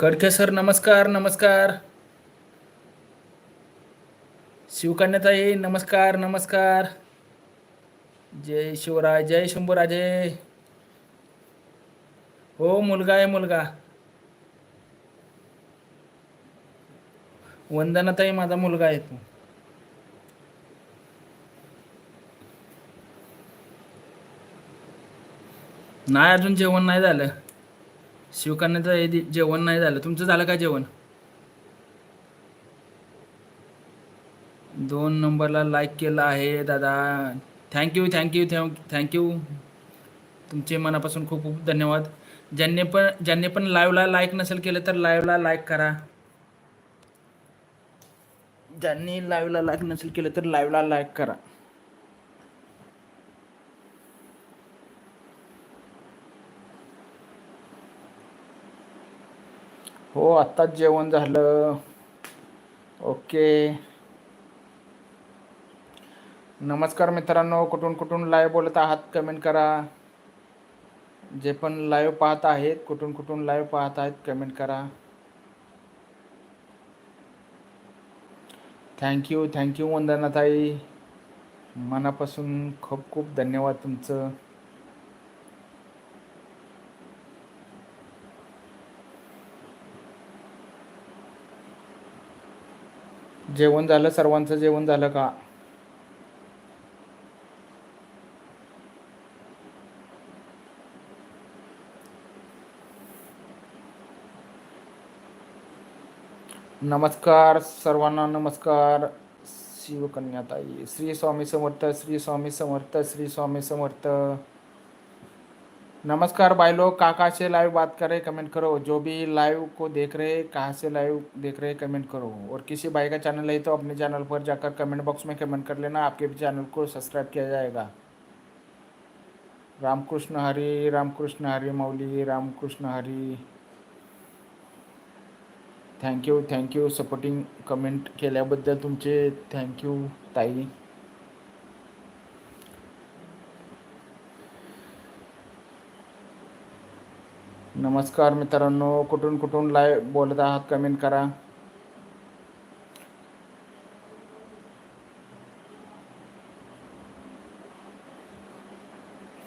कडके sir नमस्कार नमस्कार. शिवकन्याताई नमस्कार नमस्कार. जय शिवराय जय शंभूराजे. हो मुलगा आहे मुलगा. वंदनाताई माझा मुलगा आहे तू. नाही अजून जेवण नाही झालं. शिवकन्याचं जेवण नाही झालं. तुमचं झालं का जेवण? दोन नंबरला लाईक केलं आहे दादा. थँक्यू थँक्यू थँक्यू तुमचे मनापासून खूप खूप धन्यवाद. ज्यांनी पण ज्यांनी पण लाईव्हला लाईक नसेल केलं तर लाईव्हला लाईक करा. ज्यांनी लाईव्हला लाईक नसेल केलं तर लाईव्हला लाईक करा. हो आत्ताच जेवण झालं. ओके. नमस्कार मित्रांनो कुठून कुठून लाईव्ह बोलत आहात कमेंट करा. जे पण लाईव्ह पाहत आहेत कुठून कुठून लाईव्ह पाहत आहेत कमेंट करा. थँक्यू थँक्यू वंदनाताई. मनापासून खूप खूप धन्यवाद तुमचं. जेवण झालं? सर्वांचं जेवण झालं का? नमस्कार सर्वांना नमस्कार. शिवकन्याताई श्री स्वामी समर्थ श्री स्वामी समर्थ श्री स्वामी समर्थ. नमस्कार भाई लोग, कहाँ से लाइव बात कर रहे कमेंट करो। जो भी लाइव को देख रहे हैं, कहाँ से लाइव देख रहे कमेंट करो। और किसी भाई का चैनल है तो अपने चैनल पर जाकर कमेंट बॉक्स में कमेंट कर लेना, आपके भी चैनल को सब्सक्राइब किया जाएगा। Ramkrishna Hari Ramkrishna Hari Mauli, Ramkrishna Hari. Thank you thank you supporting comment के केल्याबद्दल तुमचे थँक्यू ताई। नमस्कार मित्रांनो कुठून कुठून लाईव्ह बोलत आहात कमेंट करा.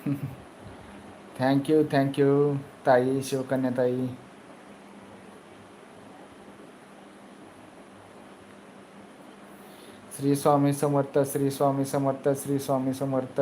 थँक्यू थँक्यू ताई शिवकन्या ताई. श्री स्वामी समर्थ श्री स्वामी समर्थ श्री स्वामी समर्थ.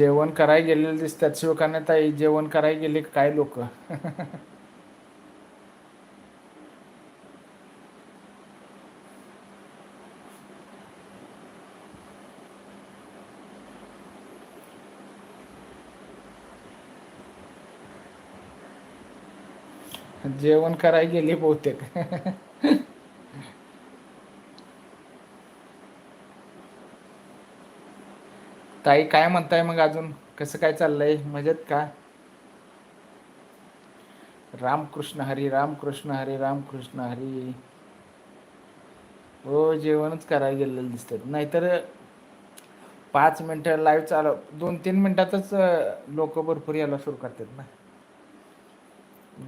जेवण करायला गेलेले दिसतात. शिवकान्या ताई जेवण करायला गेले काय लोक? जेवण करायला गेले बहुतेक. ताई काय म्हणताय मग अजून? कसं काय चाललंय? मजेत का? रामकृष्ण हरी रामकृष्ण हरी रामकृष्ण हरी. हो जेवणच करायला गेलेलं दिसतात नाहीतर पाच मिनटं लाईव्ह चालव. दोन तीन मिनटातच लोक भरपूर यायला सुरू करतात ना.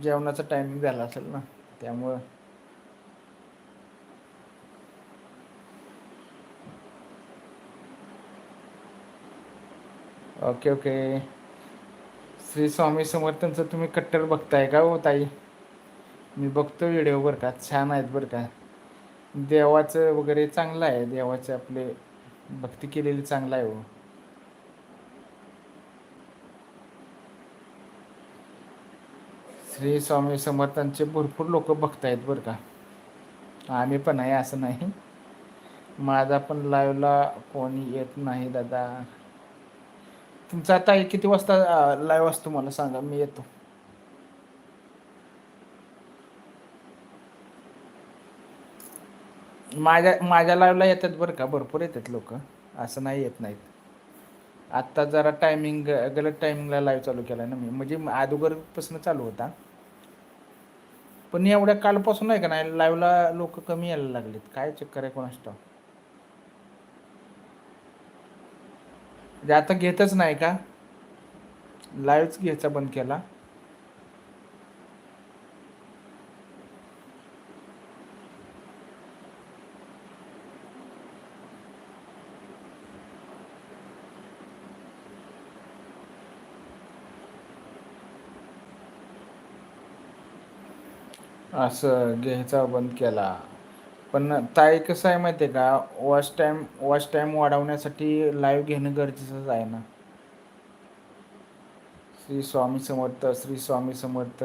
जेवणाचा टायमिंग झाला असेल ना त्यामुळं. Okay okay. श्री स्वामी समर्थांचं तुम्ही कट्टर बघताय का हो ताई? मी बघतो व्हिडिओ बरं का छान आहेत बरं का. देवाचं वगैरे चांगलं आहे देवाचे आपले भक्ती केलेली चांगलं आहे हो. श्री स्वामी समर्थांचे भरपूर लोक बघतायत बरं का. आम्ही पण आहे असं नाही. माझा पण लाईव्हला कोणी येत नाही दादा. तुमचा आता किती वाजता लाईव्ह असतो मला सांगा मी येतो. माझ्या माझ्या लाईव्हला येतात बरं का भरपूर येतात लोक. असं नाही येत नाहीत. आत्ता जरा टायमिंग गलत टायमिंगला लाईव्ह चालू केला ना मी. म्हणजे अगोदरपासून चालू होता. पण एवढ्या कालपासून आहे का नाही लाईव्हला लोक कमी यायला लागलेत. काय चक्कर आहे कोणास म्हणजे आता घेतच नाही का? लाईव्हच घ्यायचा बंद केला. असं घ्यायचा बंद केला. पण ताई कसं आहे माहिती आहे का? वॉच टाईम वॉच टाईम वाढवण्यासाठी लाईव्ह घेणं गरजेचंच आहे ना. श्री स्वामी समर्थ श्री स्वामी समर्थ.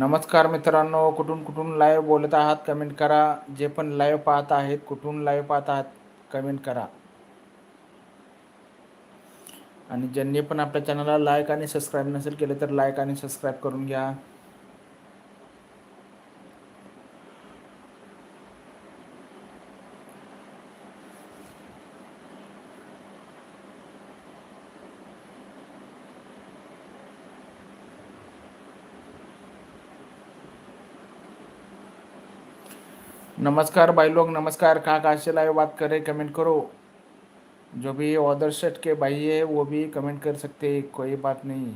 नमस्कार मित्रांनो कुठून कुठून लाईव्ह बोलत आहात कमेंट करा. जे पण लाईव्ह पाहत आहेत कुठून लाईव्ह पाहत आहात कमेंट करा. आणि ज्यांनी पण आपल्या चॅनलला लाईक आणि सबस्क्राईब नसेल केलं तर लाईक आणि सबस्क्राईब करून घ्या. नमस्कार भाई लोग, नमस्कार। कहाँ कहाँ से लाइव बात कर रहे कमेंट करो। जो भी ऑदर सेट के भाई है, वो भी कमेंट कर सकते हैं, कोई बात नहीं।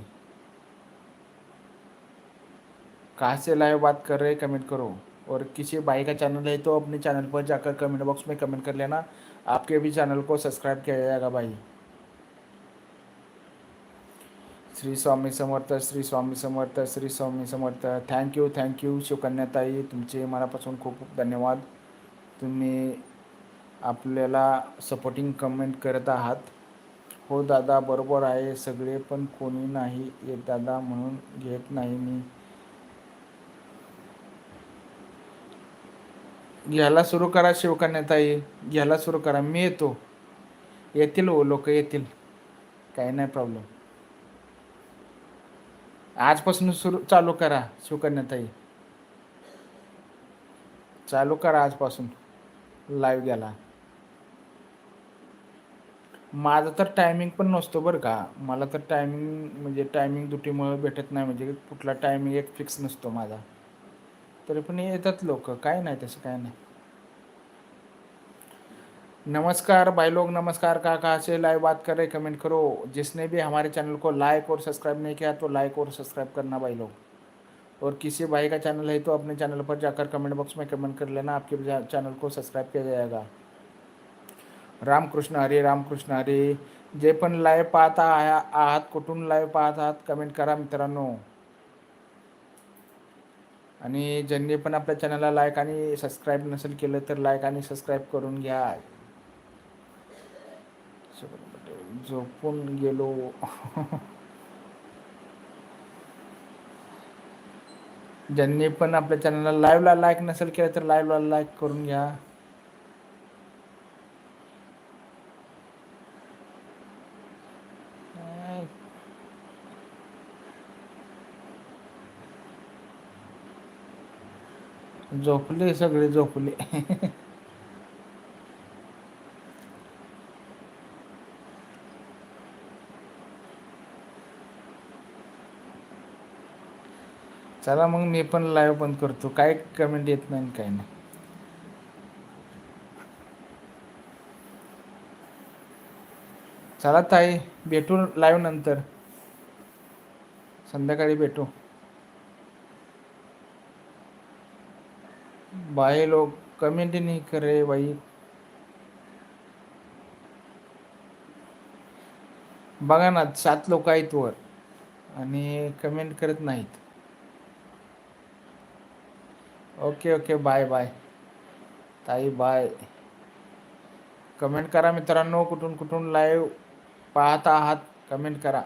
कहाँ से लाइव बात कर रहे कमेंट करो। और किसी भाई का चैनल है तो अपने चैनल पर जाकर कमेंट बॉक्स में कमेंट कर लेना। आपके भी चैनल को सब्सक्राइब किया जाएगा भाई। Shri Swami Samarth Shri Swami Samarth Shri Swami Samarth. Thank you thank you शिवकन्याताई तुमचे मनापासून खूप खूप धन्यवाद. तुम्ही आपल्याला सपोर्टिंग कमेंट करत आहात. हो दादा बरोबर आहे. सगळे पण कोणी नाही येत दादा म्हणून घेत नाही मी. घ्यायला सुरू करा शिवकन्याताई. घ्यायला सुरू करा. मी येतो. येतील हो लोक येतील. काही नाही प्रॉब्लेम आजपासून सुरू चालू करा सुकन्याताई. चालू करा आजपासून. लाईव्ह गेला माझं तर टायमिंग पण नसतो बरं का. मला तर टायमिंग म्हणजे टायमिंग दुटीमुळे भेटत नाही. म्हणजे कुठला टायमिंग एक फिक्स नसतो माझा. तरी पण येतात लोक. काय नाही तसं काय नाही. नमस्कार भाई लोग नमस्कार कहाँ कहाँ से लाइव बात कर रहे कमेंट करो। जिसने भी हमारे चैनल को लाइक और सब्सक्राइब नहीं किया तो लाइक और सब्सक्राइब करना भाई लोग। और किसी भाई का चैनल है तो अपने चैनल पर जाकर कमेंट बॉक्स में कमेंट कर लेना आपके चैनल को सब्सक्राइब किया जाएगा। रामकृष्ण हरे रामकृष्ण हरे। जे पण लाईव्ह पाहता आहात कुठून लाईव्ह पाहत आहात कमेंट करा मित्रांनो। आणि ज्यांनी पण आपल्या चॅनलला लाईक आणि सबस्क्राईब नसेल केलं तर लाईक आणि सबस्क्राईब करून घ्या. म्हणजे झोपून गेलो. ज्यांनी पण आपल्या चॅनलला लाईव्हला लाईक नसेल केलं तर लाईव्हला लाईक करून घ्या. झोपले सगळे झोपले. चला मग मी पण लाईव्ह बंद करतो. काय कमेंट येत नाही काय नाही. चला ताई भेटू लाईव्ह नंतर. संध्याकाळी भेटू. भाई लोग कमेंट नाही करे बाई. बघा ना सात लोक आहेत वर आणि कमेंट करत नाहीत. ओके ओके बाय बाय ताई बाय कमेंट करा मित्रांनो कुठून कुठून लाईव्ह पाहत आहात? कमेंट करा.